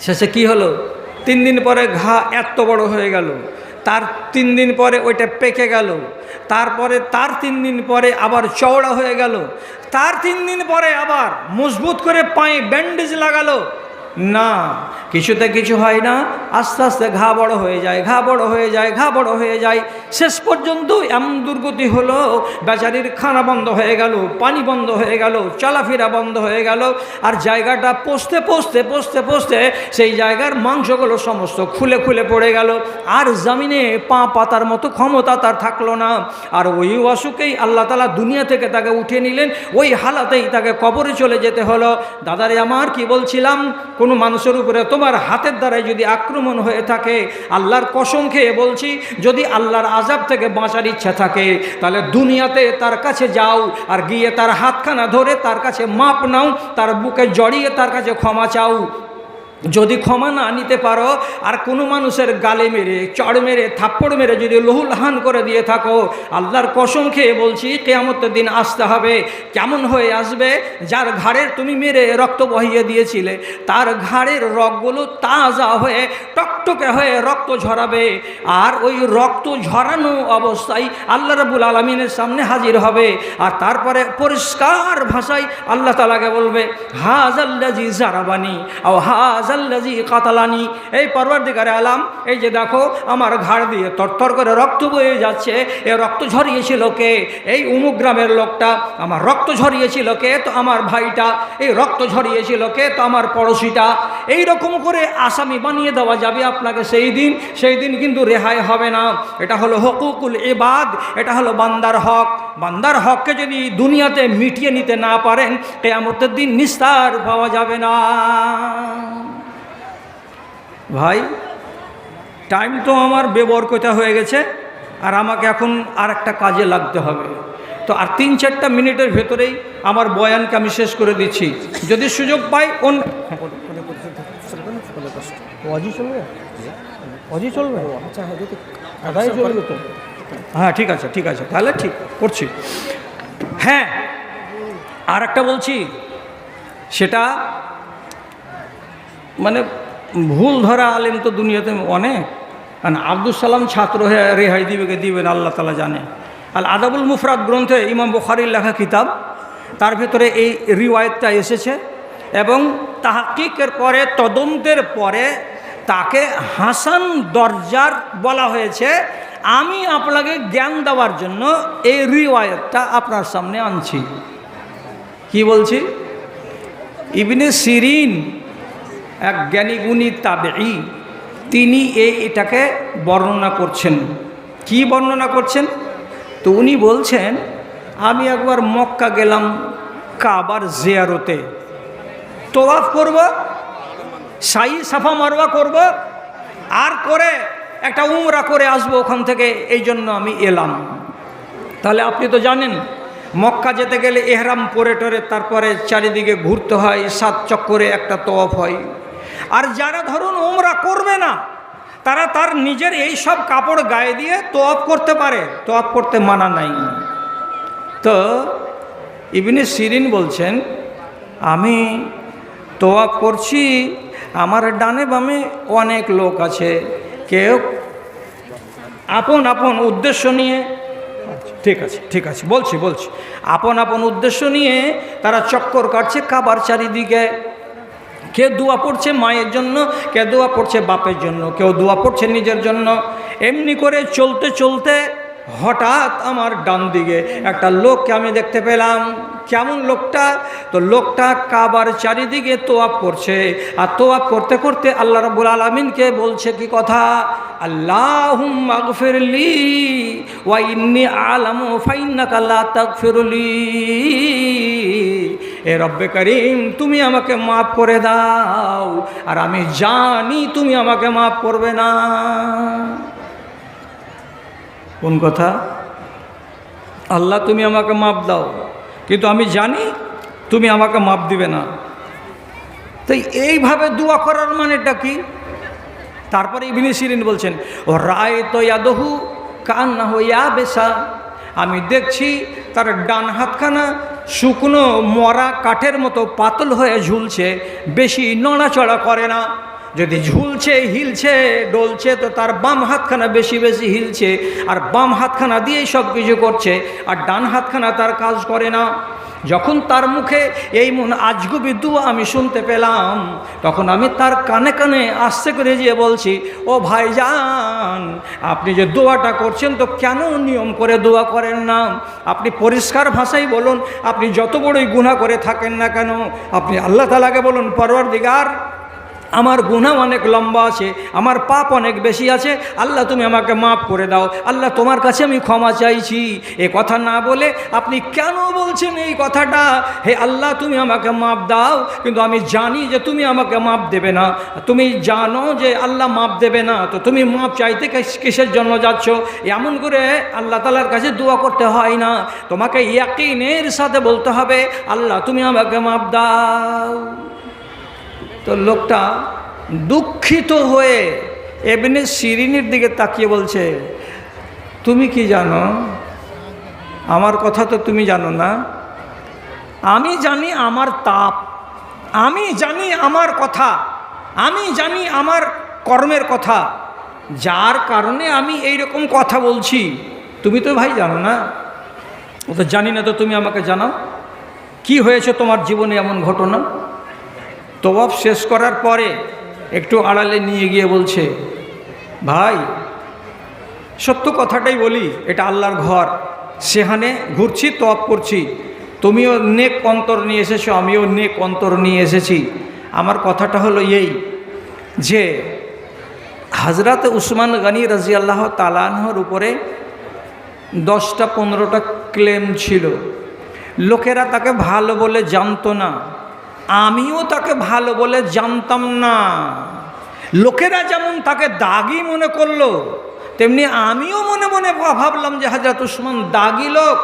শেষে কি হলো? তিন দিন পরে ঘা এত বড় হয়ে গেল। তার তিন দিন পরে ওইটা পেকে গেল। তারপরে তার তিন দিন পরে আবার চওড়া হয়ে গেল। তার তিন দিন পরে আবার মজবুত করে পায়ে ব্যান্ডেজ লাগালো। না, কিছুতে কিছু হয় না, আস্তে আস্তে ঘা বড় হয়ে যায়, ঘা বড় হয়ে যায়, ঘা বড় হয়ে যায়। শেষ পর্যন্ত এমন দুর্গতি হলো, বেচারির খানা বন্ধ হয়ে গেল, পানি বন্ধ হয়ে গেল, চলাফেরা বন্ধ হয়ে গেল, আর জায়গাটা পোষতে পোষতে পোষতে পোষতে সেই জায়গার মাংসগুলো সমস্ত খুলে খুলে পড়ে গেল। আর জামিনে পা পাতার মতো ক্ষমতা তার থাকল না। আর ওই অসুখেই আল্লাহ তালা দুনিয়া থেকে তাকে উঠে নিলেন, ওই হালাতেই তাকে কবরে চলে যেতে হলো। দাদারে আমার কি বলছিলাম? কোনো মানুষের উপরে তোমার হাতের দ্বারাই যদি আক্রমণ হয়ে থাকে, আল্লাহর কসম খেয়ে বলছি, যদি আল্লাহর আজাব থেকে বাঁচার ইচ্ছা থাকে, তাহলে দুনিয়াতে তার কাছে যাও আর গিয়ে তার হাতখানা ধরে তার কাছে মাপ নাও, তার বুকে জড়িয়ে তার কাছে ক্ষমা চাও। যদি ক্ষমা না নিতে পারো, আর কোনো মানুষের গালে মেরে, চড় মেরে, থাপ্পড় মেরে যদি লহুলহান করে দিয়ে থাকো, আল্লাহর কসম খেয়ে বলছি, কেয়ামতের দিন আসতে হবে। কেমন হয়ে আসবে? যার ঘাড়ের তুমি মেরে রক্ত বহিয়ে দিয়েছিলে, তার ঘাড়ের রগগুলো তাজা হয়ে, টকটকে হয়ে রক্ত ঝরাবে। আর ওই রক্ত ঝরানো অবস্থায় আল্লাহ রাবুল আলমিনের সামনে হাজির হবে। আর তারপরে পরিষ্কার ভাষায় আল্লাহ তালাকে বলবে হাজ আল্লাজি জারাবানি ও হাজ আল্লাজি কাতালানি। এই পরবর্তীকারে আলাম, এই যে দেখো, আমার ঘাড় দিয়ে তরতর করে রক্ত বয়ে যাচ্ছে। এ রক্ত ঝরিয়েছিল কে? এই উমুক গ্রামের লোকটা। আমার রক্ত ঝরিয়েছিল কে? তো আমার ভাইটা। এই রক্ত ঝরিয়েছিল কে? তো আমার পড়োশিটা। এই রকম করে আসামি বানিয়ে দেওয়া যাবে আপনাকে সেই দিন। সেই দিন কিন্তু রেহাই হবে না। এটা হলো হকুকুল এবাদ এটা হলো বান্দার হক। বান্দার হককে যদি দুনিয়াতে মিটিয়ে নিতে না পারেন, কেয়ামতের দিন নিস্তার পাওয়া যাবে না। ভাই টাইম তো আমার বেবরকতা হয়ে গেছে আর আমাকে এখন আর একটা কাজে লাগতে হবে। তো আর তিন চারটা মিনিটের ভেতরেই আমার বয়ানকে আমি শেষ করে দিচ্ছি। যদি সুযোগ পাই অন অজি চলবে? অজি চলবে? চলবে তো। হ্যাঁ ঠিক আছে ঠিক আছে তাহলে ঠিক করছি। হ্যাঁ আর একটা বলছি সেটা মানে ভুল ধরা আলেম তো দুনিয়াতে অনেক। কারণ আব্দুল সালাম ছাত্র হয়ে রেহাই দিবে কে দিবেন আল্লাহ তালা জানে। আর আদাবুল মুফরাদ গ্রন্থে ইমাম বুখারির লেখা কিতাব, তার ভেতরে এই রিওয়ায়তটা এসেছে এবং তাহাকিকের পরে, তদন্তের পরে তাকে হাসান দরজার বলা হয়েছে। আমি আপনাকে জ্ঞান দেওয়ার জন্য এই রিওয়ায়তটা আপনার সামনে আনছি। কি বলছি? ইবনে সিরিন এক জ্ঞানীগুণী তাবেই তিনি এই এটাকে বর্ণনা করছেন। কি বর্ণনা করছেন? তো উনি বলছেন, আমি একবার মক্কা গেলাম কাবার জিয়ারতে। তোয়াফ করব, সাই সাফা মারওয়া করব, আর করে একটা উমরা করে আসব ওখান থেকে, এই জন্য আমি এলাম। তাহলে আপনি তো জানেন, মক্কা যেতে গেলে এহরাম পরে টরে তারপরে চারিদিকে ঘুরতে হয়, সাত চক্করে একটা তোয়াফ হয়। আর যারা ধরুন ওমরা করবে না, তারা তার নিজের এই সব কাপড় গায়ে দিয়ে তোয়াফ করতে পারে, তোয়াফ করতে মানা নাই। তো ইবনে সিরিন বলছেন, আমি তোয়াফ করছি, আমার ডানে বামে অনেক লোক আছে, কেউ আপন আপন উদ্দেশ্য নিয়ে ঠিক আছে ঠিক আছে, বলছি বলছি। আপন আপন উদ্দেশ্য নিয়ে তারা চক্কর কাটছে, কাবার চারিদিকে কে দোয়া পড়ছে মায়ের জন্য, কে দোয়া পড়ছে বাপের জন্য, কেউ দোয়া পড়ছে নিজের জন্য। এমনি করে চলতে চলতে হঠাৎ আমার ডান দিকে একটা লোককে আমি দেখতে পেলাম। কেমন লোকটা? তো লোকটা কাবার চারিদিকে তোয়াপ করছে। আর তোয়াপ করতে করতে আল্লাহ রবুল আলমিনকে বলছে কি কথা? আল্লাহ ফিরলি ওয়া ইন্নি আলাম তাক ফিরলি এ রব্বে করিম, তুমি আমাকে মাফ করে দাও, আর আমি জানি তুমি আমাকে মাফ করবে না। কোন কথা? আল্লাহ, তুমি আমাকে মাপ দাও, কিন্তু আমি জানি তুমি আমাকে মাপ দিবে না। তো এইভাবে দোয়া করার মানেটা কি? তারপরে ইবিনি সিরিন বলছেন, ও রায় তো ইয়াদহু কান না হইয়া বেসা আমি দেখছি তার ডান হাতখানা শুকনো মরা কাঠের মতো পাতল হয়ে ঝুলছে, বেশি নড়াচড়া করে না। যদি ঝুলছে, হিলছে, ডলছে, তো তার বাম হাতখানা বেশি বেশি হিলছে, আর বাম হাতখানা দিয়েই সব কিছু করছে, আর ডান হাতখানা তার কাজ করে না। যখন তার মুখে এই মন আজগুবি দুয়া আমি শুনতে পেলাম, তখন আমি তার কানে কানে আসতে করে যেয়ে বলছি, ও ভাইজান, আপনি যে দোয়াটা করছেন তো কেন নিয়ম করে দোয়া করেন না? আপনি পরিষ্কার ভাষাই বলুন, আপনি যত বড়ই গুণা করে থাকেন না কেন? আপনি আল্লাহ তালাকে বলুন পরওয়ার দিগার আমার গুণা অনেক লম্বা আছে, আমার পাপ অনেক বেশি আছে, আল্লাহ তুমি আমাকে মাফ করে দাও। আল্লাহ তোমার কাছে আমি ক্ষমা চাইছি। এ কথা না বলে আপনি কেন বলছেন এই কথাটা? হে আল্লাহ, তুমি আমাকে মাপ দাও, কিন্তু আমি জানি যে তুমি আমাকে মাপ দেবে না। তুমি জানো যে আল্লাহ মাপ দেবে না, তো তুমি মাপ চাইতে কিসের জন্য যাচ্ছ? এমন করে আল্লাহ তালার কাছে দোয়া করতে হয় না। তোমাকে ইয়াকিনের সাথে বলতে হবে, আল্লাহ তুমি আমাকে মাপ দাও। তো লোকটা দুঃখিত হয়ে এমনি সিরিনির দিকে তাকিয়ে বলছে, তুমি কি জানো? আমার কথা তো তুমি জানো না। আমি জানি আমার তাপ। আমি জানি আমার কথা। আমি জানি আমার কর্মের কথা। যার কারণে আমি এই রকম কথা বলছি। তুমি তো ভাই জানো না। ও তো জানি না তো তুমি আমাকে জানাও। কি হয়েছে তোমার জীবনে এমন ঘটনা? তবাব শেষ করার পরে একটু আড়ালে নিয়ে গিয়ে বলছে, ভাই, সত্য কথাটাই বলি, এটা আল্লাহর ঘর। সেখানে ঘুরছি তপ করছি। তুমিও নেক অন্তর নিয়ে এসেছ, আমিও নেক অন্তর নিয়ে এসেছি। আমার কথাটা হলো এই যে হাজরাত উসমান গানি রাজি আল্লাহ তালানহর উপরে দশটা, পনেরোটা ক্লেম ছিল। লোকেরা তাকে ভালো বলে জানতো না। আমিও তাকে ভালো বলে জানতাম না। লোকেরা যেমন তাকে দাগি মনে করল, তেমনি আমিও মনে মনে ভাবলাম যে হাজরত উসমান দাগি লোক,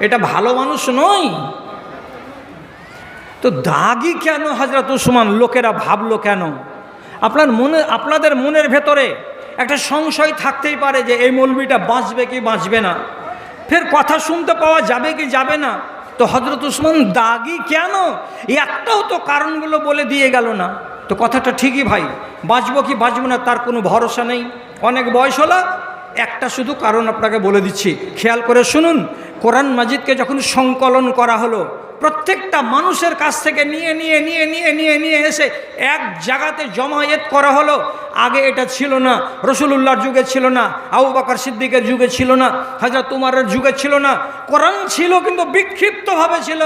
এটা ভালো মানুষ নয়। তো দাগি কেন হাজরত উসমান? লোকেরা ভাবলো কেন? আপনার মনে, আপনাদের মনের ভেতরে একটা সংশয় থাকতেই পারে যে এই মৌলবিটা বাঁচবে কি বাঁচবে না। ফের কথা শুনতে পাওয়া যাবে কি যাবে না। তো হজরত উসমান দাগি কেন? এই একটাও তো কারণগুলো বলে দিয়ে গেল না। তো কথাটা ঠিকই ভাই, বাঁচবো কি বাঁচবো না তার কোনো ভরসা নেই। অনেক বয়স হলো একটা শুধু কারণ আপনাকে বলে দিচ্ছি। খেয়াল করে শুনুন, কোরআন মাজিদকে যখন সংকলন করা হলো, প্রত্যেকটা মানুষের কাছ থেকে নিয়ে নিয়ে নিয়ে নিয়ে নিয়ে নিয়ে এসে এক জায়গাতে জমায়েত করা হলো। আগে এটা ছিল না, রসুলুল্লাহর যুগে ছিল না, আবু বাকর সিদ্দিকের যুগে ছিল না হাজরত তুমারের যুগে ছিল না। কোরআন ছিল কিন্তু বিক্ষিপ্তভাবে ছিল।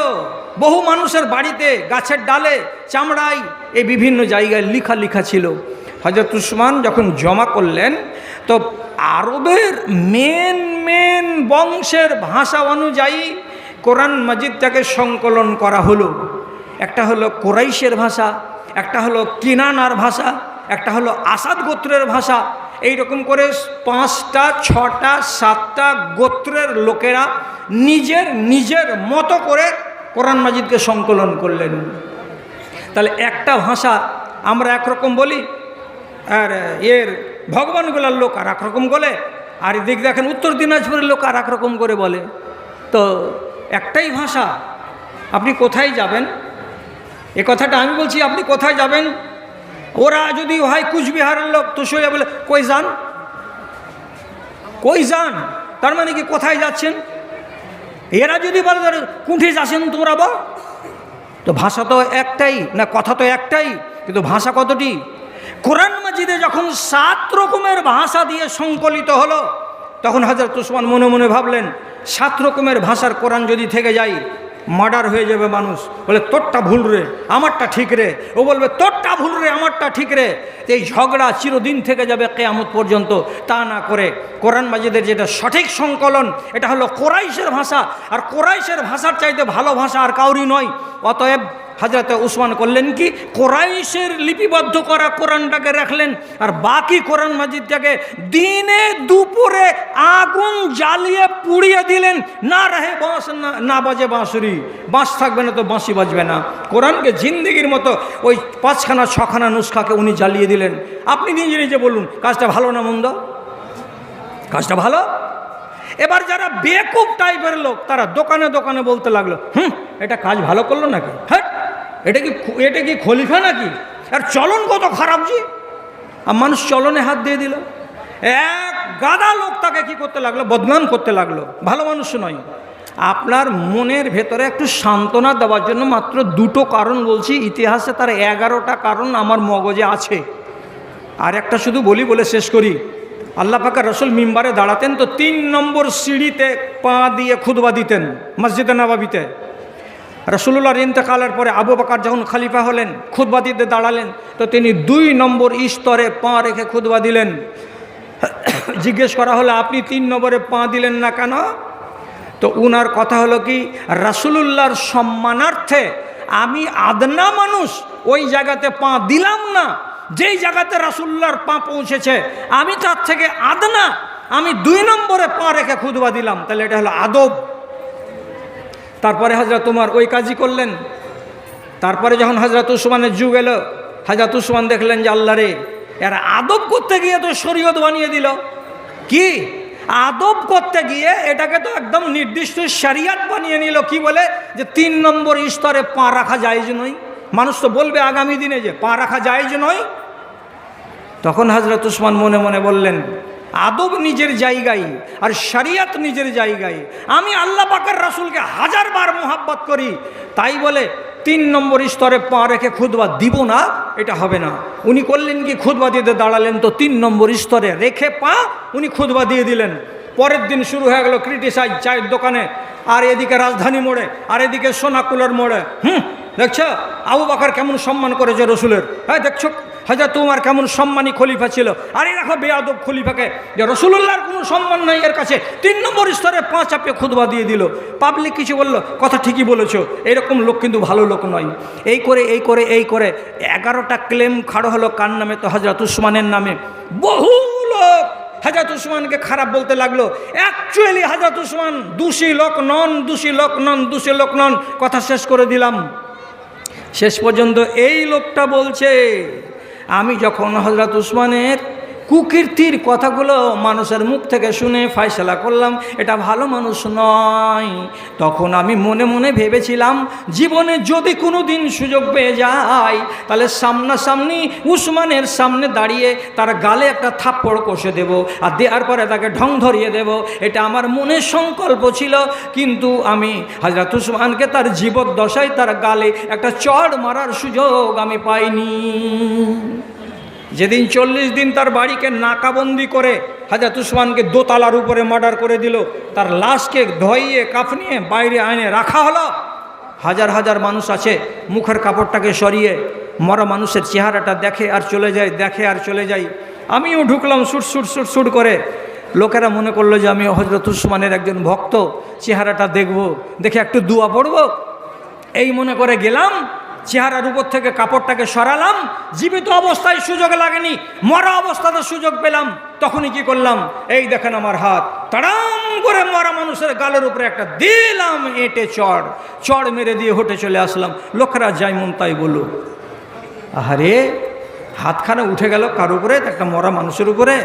বহু মানুষের বাড়িতে, গাছের ডালে, চামড়ায়, এই বিভিন্ন জায়গায় লিখা লিখা ছিল। হজরত উসমান যখন জমা করলেন তো আরবের মেন মেন বংশের ভাষা অনুযায়ী কোরআন মাজিদটাকে সংকলন করা হলো। একটা হলো কোরাইশের ভাষা, একটা হলো কিনানার ভাষা, একটা হলো আসাদ গোত্রের ভাষা। এই রকম করে পাঁচটা, ছটা, সাতটা গোত্রের লোকেরা নিজের নিজের মতো করে কোরআন মাজিদকে সংকলন করলেন। তাহলে একটা ভাষা আমরা একরকম বলি আর এর ভগবানগুলার লোক আর একরকম বলে আর এদিক দেখেন উত্তর দিনাজপুরের লোক আর একরকম করে বলে। তো একটাই ভাষা আপনি কোথায় যাবেন? এ কথাটা আমি বলছি আপনি কোথায় যাবেন? ওরা যদি হয় কুচবিহারের লোক তো সোজা বলে কই যান? কই যান? তার মানে কি কোথায় যাচ্ছেন? এরা যদি বলে ধরে, কুঠে যাচ্ছেন তোমরা বল তো ভাষা তো একটাই না কথা তো একটাই কিন্তু ভাষা কতটি? কোরআন মাজিদে যখন সাত রকমের ভাষা দিয়ে সংকলিত হলো, তখন হাজরত উসমান মনে মনে ভাবলেন, সাত রকমের ভাষার কোরআন যদি থেকে যায়, মার্ডার হয়ে যাবে মানুষ। বলে, তোরটা ভুল রে, আমারটা ঠিক রে। ও বলবে, তোরটা ভুল রে, আমারটা ঠিক রে। এই ঝগড়া চিরদিন থেকে যাবে কেয়ামত পর্যন্ত। তা না করে কোরআন মাজিদের যেটা সঠিক সংকলন, এটা হলো কোরাইশের ভাষা। আর কোরাইশের ভাষার চাইতে ভালো ভাষা আর কাউরি নয়। অতএব হাজরত উসমান করলেন কি? কোরাইশের লিপিবদ্ধ করা কোরআনটাকে রাখলেন, আর বাকি কোরআন মাজিদটাকে দিনে দুপুরে আগুন জ্বালিয়ে পুড়িয়ে দিলেন। না রাহে বাঁশ, না বাজে বাঁশুরি। বাঁশ থাকবে না তো বাঁশি বাজবে না। কোরআনকে জিন্দিগির মতো ওই পাঁচখানা, ছখানা নুস্খাকে উনি জ্বালিয়ে দিলেন। আপনি নিজে নিজে বলুন, কাজটা ভালো না মন্দ? কাজটা ভালো? এবার যারা বেকুব টাইপের লোক, তারা দোকানে দোকানে বলতে লাগল, হুম, এটা কাজ ভালো করল নাকি? হ্যাঁ। এটা কি এটা কি খলিফা নাকি? আর চলন কত খারাপ জি? আর মানুষ চলনে হাত দিয়ে দিল। এক গাদা লোক তাকে কি করতে লাগল? বদনাম করতে লাগল। ভালো মানুষ নয়। আপনার মনের ভেতরে একটু সান্ত্বনা দেওয়ার জন্য মাত্র দুটো কারণ বলছি। ইতিহাসে তার এগারোটা কারণ আমার মগজে আছে। আর একটা শুধু বলি বলে শেষ করি। আল্লাহ পাকা রসুল মিম্বারে দাঁড়াতেন তো তিন নম্বর সিঁড়িতে পা দিয়ে খুদবা দিতেন। মসজিদে নবাবিতে। রসুল্লাহর ইন্তেকালের পরে আবু বাকার যখন খালিফা হলেন খুদবা দিতে দাঁড়ালেন, তো তিনি দুই নম্বর স্তরে পা রেখে খুদবা দিলেন। জিজ্ঞেস করা হলো, আপনি তিন নম্বরে পা দিলেন না কেন? তো উনার কথা হলো কি, রাসুলুল্লাহর সম্মানার্থে আমি আদনা মানুষ, ওই জায়গাতে পা দিলাম না। যেই জায়গাতে রাসুল্লাহর পা পৌঁছেছে, আমি তার থেকে আদনা, আমি দুই নম্বরে পা রেখে খুদবা দিলাম। তাহলে এটা হলো আদব। তারপরে হাজরা তোমার ওই কাজই করলেন। তারপরে যখন হাজরত উসমানের যুগ এলো হাজরত উসমান দেখলেন যে আল্লাহ রে, এরা আদব করতে গিয়ে তো শরীয়ত বানিয়ে দিল। কি? আদব করতে গিয়ে এটাকে তো একদম নির্দিষ্ট শরিয়াত বানিয়ে নিল। কি বলে? যে তিন নম্বর স্তরে পা রাখা যায় নয়। মানুষ তো বলবে আগামী দিনে যে পা রাখা যায় নয়। তখন হজরত উসমান মনে মনে বললেন আদব নিজের জায়গায় আর শরিয়াত নিজের জায়গায়। আমি আল্লাহ পাকের রাসুলকে হাজার বার মোহাব্বত করি, তাই বলে তিন নম্বর স্তরে পা রেখে খুদবা দিব না, এটা হবে না। উনি করলেন কি? খুদবা দিতে দাঁড়ালেন তো তিন নম্বর স্তরে রেখে পা উনি খুদবা দিয়ে দিলেন। পরের দিন শুরু হয়ে গেল ক্রিটিসাইজ চায়ের দোকানে, আর এদিকে রাজধানী মোড়ে, আর এদিকে সোনাকুলার মোড়ে। হুম, দেখছ? আবু বাকার কেমন সম্মান করেছে রসুলের। হ্যাঁ দেখছ? হাজার তোমার কেমন সম্মানী খলিফা ছিল? আরে দেখো বেয়াদব খলিফাকে। যে রসুল্লাহর কোনো সম্মান নাই এর কাছে। তিন নম্বর স্তরে পাঁচ চাপে খুদবা দিয়ে দিল। পাবলিক কিছু বলল, কথা ঠিকই বলেছ। এরকম লোক কিন্তু ভালো লোক নয়। এই করে এই করে এই করে। এগারোটা ক্লেম খাড়ো হলো কার নামে? তো হজরত উসমানের নামে। বহু লোক হাজাত উসমানকে খারাপ বলতে লাগল। অ্যাকচুয়ালি হাজাত উসমান দোষী লোক নন, দোষী লোক নন, দোষী লোক নন। কথা শেষ করে দিলাম। শেষ পর্যন্ত এই লোকটা বলছে আমি যখন হজরত উসমানের কুকীর্তির কথাগুলো মানুষের মুখ থেকে শুনে ফয়সলা করলাম, এটা ভালো মানুষ নয়। তখন আমি মনে মনে ভেবেছিলাম, জীবনে যদি কোনো দিন সুযোগ পেয়ে যাই তাহলে সামনাসামনি উসমানের সামনে দাঁড়িয়ে তার গালে একটা থাপ্পড় কষে দেব আর দেওয়ার পরে তাকে ঢং ধরিয়ে দেব, এটা আমার মনের সংকল্প ছিল। কিন্তু আমি হাজরত উসমানকে তার জীবদ্দশায় তার গালে একটা চড় মারার সুযোগ আমি পাইনি। যেদিন চল্লিশ দিন তার বাড়িকে নাকাবন্দি করে হাজার উসমানকে দোতলার উপরে মার্ডার করে দিল, তার লাশকে ধইয়ে, কাফনিয়ে বাইরে আনে রাখা হলো। হাজার হাজার মানুষ আছে, মুখের কাপড়টাকে সরিয়ে মরা মানুষের চেহারাটা দেখে আর চলে যায়, দেখে আর চলে যাই আমিও ঢুকলাম সুট সুট সুট সুট করে। লোকেরা মনে করল যে আমি হজরত উসমানের একজন ভক্ত, চেহারাটা দেখব, দেখে একটু দুয়া পড়ব। এই মনে করে গেলাম চেহারার উপর থেকে কাপড়টাকে সরালাম, জীবিত অবস্থায় সুযোগ লাগেনি, মরা অবস্থাতে সুযোগ পেলাম, তখনই কি করলাম? এই দেখেন আমার হাত। তাড়াম করে মরা মানুষের গালের উপরে একটা দিলাম এঁটে চড়। চড় মেরে দিয়ে হোটে চলে আসলাম। লোকেরা যাই মন তাই বলো আহারে, হাতখানা উঠে গেল কার উপরে? একটা মরা মানুষের উপরে?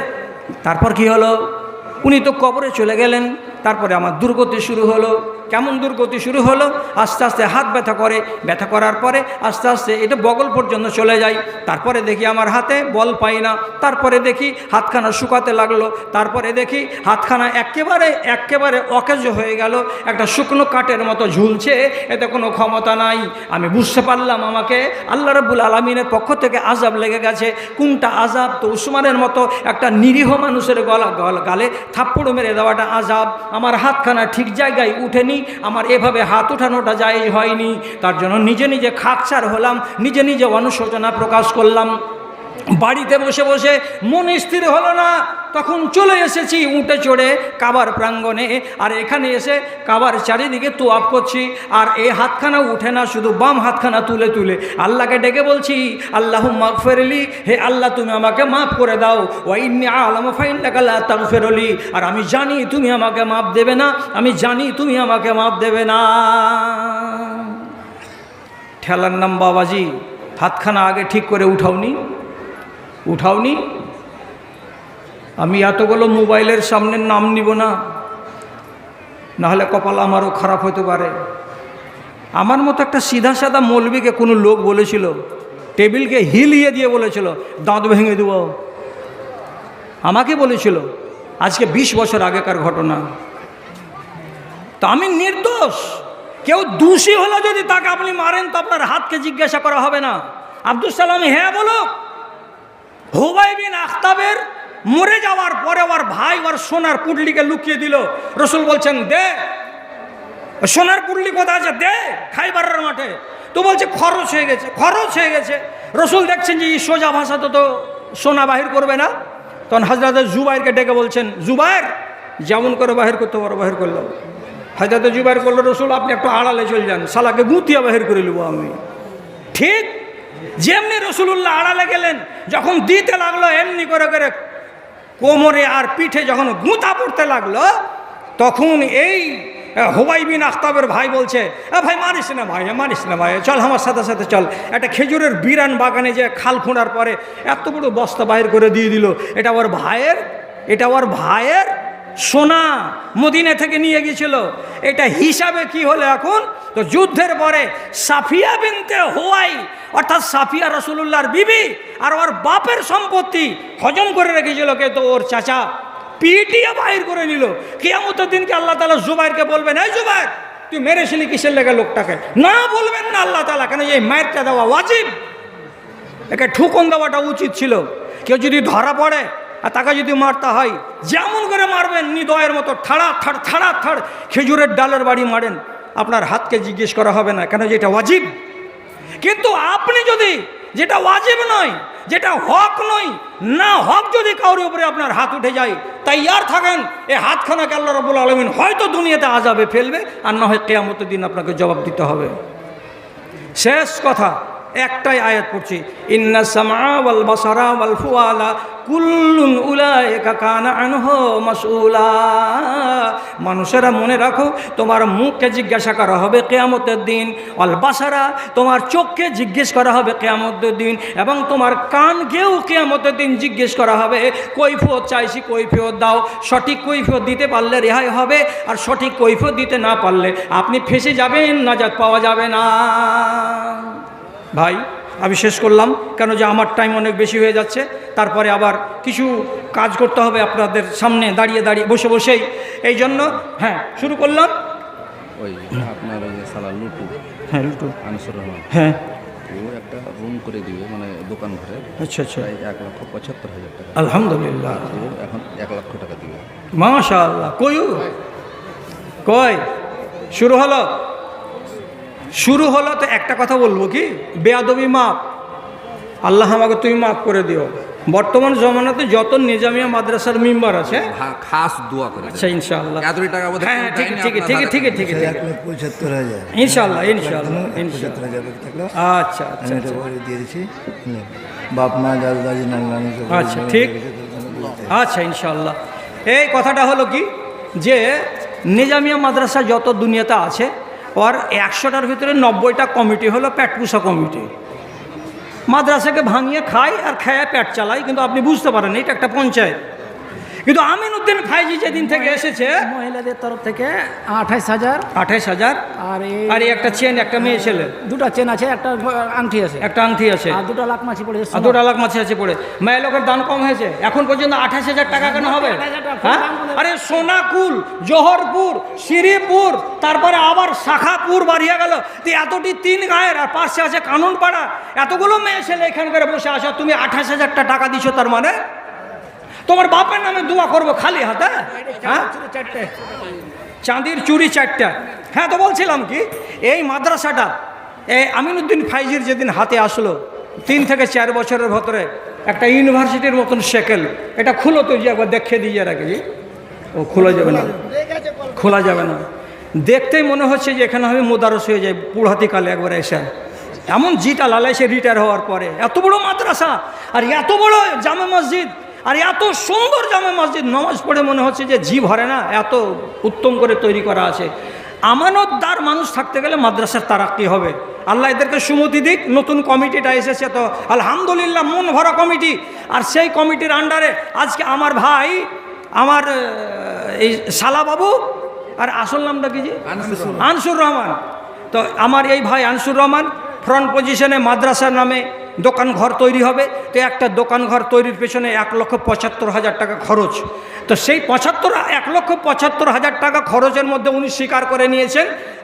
তারপর কি হলো? উনি তো কবরে চলে গেলেন। তারপরে আমার দুর্গতি শুরু হলো। কেমন দুর্গতি শুরু হলো? আস্তে আস্তে হাত ব্যথা করে, ব্যথা করার পরে আস্তে আস্তে এটা বগল পর্যন্ত চলে যায়। তারপরে দেখি আমার হাতে বল পাই না। তারপরে দেখি হাতখানা শুকাতে লাগল। তারপরে দেখি হাতখানা একেবারে একেবারে অকেজ হয়ে গেল। একটা শুকনো কাঠের মতো ঝুলছে। এতে কোনো ক্ষমতা নাই। আমি বুঝতে পারলাম আমাকে। আল্লাহ রব্বুল আলমিনের পক্ষ থেকে আজাব লেগে গেছে। কোনটা আজাব তো উসমানের মতো একটা নিরীহ মানুষের গলা গলা, গালে থাপ্পড় মেরে দেওয়াটা আজাব আমার হাতখানা ঠিক জায়গায় উঠেনি। আমার এভাবে হাত উঠানোটা যায় হয়নি। তার জন্য নিজে নিজে খাকসার হলাম, নিজে নিজে অনুশোচনা প্রকাশ করলাম। বাড়িতে বসে বসে মন স্থির হলো না। তখন চলে এসেছি উঠে চড়ে কাবার প্রাঙ্গণে। আর এখানে এসে কাবার চারিদিকে তোয়াপ করছি। আর এই হাতখানা উঠে না, শুধু বাম হাতখানা তুলে তুলে। আল্লাহকে ডেকে বলছি আল্লাহ মাফ ফেরলি হে আল্লাহ, তুমি আমাকে মাফ করে দাও। ওয়াইনি আলম ফাইন টাকাল্লা তাম ফেরলি আর আমি জানি তুমি আমাকে মাপ দেবে না, আমি জানি তুমি আমাকে মাপ দেবে না। ঠেলার নাম, বাবাজি, হাতখানা আগে ঠিক করে উঠাওনি। উঠাওনি? আমি এতগুলো মোবাইলের সামনের নাম নিব না। নাহলে কপাল আমারও খারাপ হতে পারে। আমার মতো একটা সিধা সাদা মৌলবিকে কোনো লোক বলেছিল, টেবিলকে হিলিয়ে দিয়ে বলেছিল, দাঁত ভেঙে দেবো। আমাকে বলেছিল, আজকে ২০ বছর আগেকার ঘটনা। তো আমি নির্দোষ। কেউ দোষী হলে যদি তাকে আপনি মারেন, তো আপনার হাতকে জিজ্ঞাসা করা হবে না। আব্দুল সালাম হ্যাঁ বলো হুবাই বিন আখতাবের মরে যাওয়ার পরে ওর ভাই ওর সোনার পুডলিকে লুকিয়ে দিল। রসুল বলছেন, দে। সোনার পুডলি কোথায় আছে? দে, খাইবারের মাঠে। তো বলছে, খরচ হয়ে গেছে, খরচ হয়ে গেছে। রসুল দেখছেন যে সোজা ভাষাতে তো সোনা বাহির করবে না। তখন হজরত জুবাইরকে ডেকে বলছেন, জুবাইর, যেমন করে বাহির করতে পারো, বাহির করলাম হজরত জুবাইর করল রসুল, আপনি একটু আড়ালে চলে যান, সালাকে গুতিয়া বাহির করে নেব আমি। ঠিক যেমনি রসুল্লাহ আড়ালে গেলেন, যখন দিতে লাগল, এমনি করে করে কোমরে আর পিঠে যখন গুঁতা পড়তে লাগল, তখন এই হুবাই বিন আখতাবের ভাই বলছে, "এ ভাই, মারিস না ভাই মারিস না ভাই চল আমার সাথে সাথে চল। একটা খেজুরের বিরান বাগানে যে খাল খুঁড়ার পরে এত বড় বস্তা বাহির করে দিয়ে দিল। এটা ওর ভাইয়ের, এটা ওর ভাইয়ের সোনা মদিনা থেকে নিয়ে গিয়েছিল। এটা হিসাবে কি হলো এখন? তো যুদ্ধের পরে সাফিয়া বিনতে হোয়াই, অর্থাৎ সাফিয়া রসুল্লাহর বিবি আর ওর বাপের সম্পত্তি হজম করে রেখেছিল কে? তো ওর চাচা পিটিয়ে বাহির করে নিল। কেয়ামতের দিনকে আল্লাহ তালা জুবাইরকে বলবেন, এই জুবাইর, তুই মেরেছিলি কিসের লেগে লোকটাকে? না বলবেন না আল্লাহ তালা কেন এই মায়েরটা দেওয়া ওয়াজিব। একে ঠুকন দেওয়াটা উচিত ছিল। কেউ যদি ধরা পড়ে আর তাকে যদি মারতে হয়, যেমন করে মারবেন, নিদয়ের মতো ঠাড়া থাড় থাড়া থাড় খেজুরের ডালের বাড়ি মারেন। আপনার হাতকে জিজ্ঞেস করা হবে না, কেন যেটা ওয়াজিব? কিন্তু আপনি যদি যেটা ওয়াজিব নয়, যেটা হক নয়, না হক যদি কারোর উপরে আপনার হাত উঠে যায় তাই আর থাকেন এই হাতখানাকে আল্লাহ রবুল আলমিন হয়তো দুনিয়াতে আজাবে ফেলবে, আর না হয় কেয়ামতের দিন আপনাকে জবাব দিতে হবে। শেষ কথা একটাই আয়াত পড়ছি, ইন্না সামা ওয়াল বাসারা ওয়াল ফুয়ালা কুল্লুন উলাইকা কানা আনহু মাসউলা। মানুষেরা মনে রাখো, তোমার মুখকে জিজ্ঞাসা করা হবে কেয়ামতের দিন অল বাসারা, তোমার চোখকে জিজ্ঞেস করা হবে কেয়ামতের দিন এবং তোমার কানকেও কেয়ামতের দিন জিজ্ঞেস করা হবে, কৈফিয়ত চাইছি কৈফিয়ত দাও, সঠিক কৈফিয়ত দিতে পারলে রেহাই হবে আর সঠিক কৈফিয়ত দিতে না পারলে আপনি ফেসে যাবেন, নাজাত পাওয়া যাবে না। ভাই আমি শেষ করলাম কেন যে আমার টাইম অনেক বেশি হয়ে যাচ্ছে তারপরে আবার কিছু কাজ করতে হবে আপনাদের সামনে দাঁড়িয়ে দাঁড়িয়ে বসে বসেই। এই জন্য হ্যাঁ শুরু করলাম। ওই আপনার ওই সালা লুটু হ্যাঁ একটু আনিসুর রহমান। হ্যাঁ। ও একটা রুম করে দিবে মানে দোকান ঘরে। আচ্ছা আচ্ছা। এক লক্ষ পঁচাত্তর হাজার টাকা। আলহামদুলিল্লাহ। এখন এক লক্ষ টাকা দিবে। মাশা আল্লাহ কয়ু কয় শুরু হলো? শুরু হলো তো একটা কথা বলব কি? বেয়াদবি মাপ। আল্লাহ আমাকে তুমি মাফ করে দিও। বর্তমান জমানাতে যত নিজামিয়া মাদ্রাসার মেম্বার আছে খাস দোয়া করে আচ্ছা ইনশাআল্লাহ। টাকা বোধহয় হ্যাঁ ঠিক ঠিক ঠিক। ঠিক ঠিক ঠিক। পঁচাত্তর হাজার। ইনশাআল্লাহ ইনশাআল্লাহ পঁচাত্তর হাজার আচ্ছা আচ্ছা দিয়ে দিচ্ছি বাপ মা দাদা দাদি নানা নানি আচ্ছা, ঠিক। আচ্ছা ইনশাআল্লাহ। এই কথাটা হলো কি? যে নিজামিয়া মাদ্রাসা যত দুনিয়াতে আছে ওর একশোটার ভিতরে নব্বইটা কমিটি হলো প্যাটপুষা কমিটি মাদ্রাসাকে ভাঙিয়ে খায় আর খায় পেট চালায় কিন্তু আপনি বুঝতে পারেন এটা একটা পঞ্চায়েত কিন্তু আমিনুদ্দিন ফাইজি যেদিন থেকে এসেছে মহিলাদের তরফ থেকে আঠাইশ হাজার আঠাইশ হাজার আর আর একটা চেন একটা মেয়ে ছেলে। দুটা চেন আছে একটা আংটি আছে। একটা আংটি আছে। আর দুটো লাখ মাছি পড়েছে আর দুটো লাখ মাছি আছে পড়ে। মেয়ে লোকের দাম কম হয়েছে। এখন পর্যন্ত আঠাশ হাজার টাকা কেন হবে? হ্যাঁ? আরে সোনাকুল জোহরপুর শ্রীপুর তারপরে আবার শাখাপুর বাড়িয়ে গেল। তো এতটি তিন গায়ের, আর পাশে আছে কানুনপাড়া এতগুলো মেয়ে ছেলে এখানকার বসে আসা তুমি আঠাশ হাজারটা টাকা দিছো তার মানে? তোমার বাপের নামে দোয়া করব খালি হাতে হ্যাঁ? চাঁদির চুরি চারটা। হ্যাঁ তো বলছিলাম কি, এই মাদ্রাসাটা এই আমিনুদ্দিন ফাইজির যেদিন হাতে আসলো, তিন থেকে চার বছরের ভেতরে একটা ইউনিভার্সিটির মতন সেকেল। এটা খুলো তো, যে একবার দেখে দিয়ে রাখি ও, খোলা যাবে না। খোলা যাবে না। দেখতেই মনে হচ্ছে যে এখানে আমি মোদারস হয়ে যায় পুড়হাতিকালে একবার এসে। এমন জিটা লালাই সে রিটায়ার হওয়ার পরে। এত বড় মাদ্রাসা, আর এত বড় জামে মসজিদ, আর এত সুন্দর জামে মসজিদ, নমাজ পড়ে মনে হচ্ছে যে জি ভরে না, এত উত্তম করে তৈরি করা আছে। আমানতদার মানুষ থাকতে গেলে মাদ্রাসার তারাক্কি হবে? আল্লাহ এদেরকে সুমতি দিক, নতুন কমিটিটা এসেছে তো, আলহামদুলিল্লাহ, মন ভরা কমিটি। আর সেই কমিটির আন্ডারে আজকে আমার ভাই, আমার এই শালাবাবু আর আসল নামটা কি যে? আনসুর রহমান। তো আমার এই ভাই আনসুর রহমান ফ্রন্ট পজিশনে মাদ্রাসার নামে দোকান ঘর তৈরি হবে। তো একটা দোকান ঘর তৈরির পেছনে এক লক্ষ পঁচাত্তর হাজার টাকা খরচ। তো সেই পঁচাত্তর এক লক্ষ পঁচাত্তর হাজার টাকা খরচের মধ্যে উনি স্বীকার করে নিয়েছেন